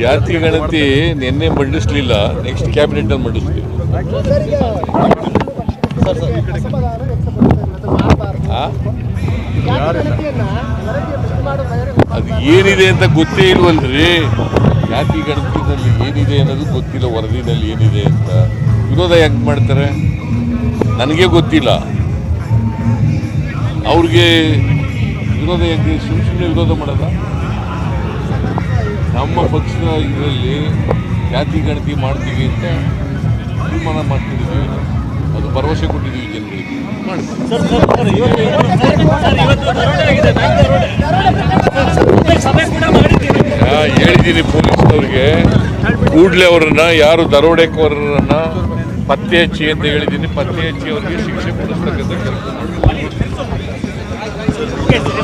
ಜಾತಿ ಗಣತಿ ನಿನ್ನೆ ಮಂಡಿಸ್ಲಿಲ್ಲ ನೆಕ್ಸ್ಟ್ ಕ್ಯಾಬಿನೆಟ್ ಅಲ್ಲಿ ಮಂಡಿಸ್ತೀವಿ? ಅದು ಏನಿದೆ ಅಂತ ಗೊತ್ತೇ ಇಲ್ವಲ್ರಿ. ಜಾತಿ ಗಣತಿನಲ್ಲಿ ಏನಿದೆ ಅನ್ನೋದು ಗೊತ್ತಿಲ್ಲ, ವರದಿನಲ್ಲಿ ಏನಿದೆ ಅಂತ. ವಿರೋಧ ಯಾಕೆ ಮಾಡ್ತಾರೆ? ನನಗೆ ಗೊತ್ತಿಲ್ಲ. ಅವ್ರಿಗೆ ವಿರೋಧ ಯಾಕೆ ಸುಮ್ಮನೆ ವಿರೋಧ ಮಾಡಲ್ಲ ನಮ್ಮ ಪಕ್ಷದ ಇದರಲ್ಲಿ ಜಾತಿ ಗಣತಿ ಮಾಡ್ತೀವಿ ಅಂತ ತೀರ್ಮಾನ ಮಾಡ್ತಿದ್ದೀವಿ ಅದು ಭರವಸೆ ಕೊಟ್ಟಿದ್ದೀವಿ ಜನಗಳಿಗೆ. ಹೇಳಿದ್ದೀನಿ ಪೊಲೀಸ್ನವ್ರಿಗೆ ಕೂಡಲೇ ಅವರನ್ನ ಯಾರು ದರೋಡೆಕೋರರನ್ನ ಪತ್ತೆ ಹಚ್ಚಿ ಅಂತ ಹೇಳಿದ್ದೀನಿ. ಪತ್ತೆ ಹಚ್ಚಿ ಅವರಿಗೆ ಶಿಕ್ಷೆ ಕೊಡಿಸ್ತಕ್ಕಂಥ ಕೆಲಸ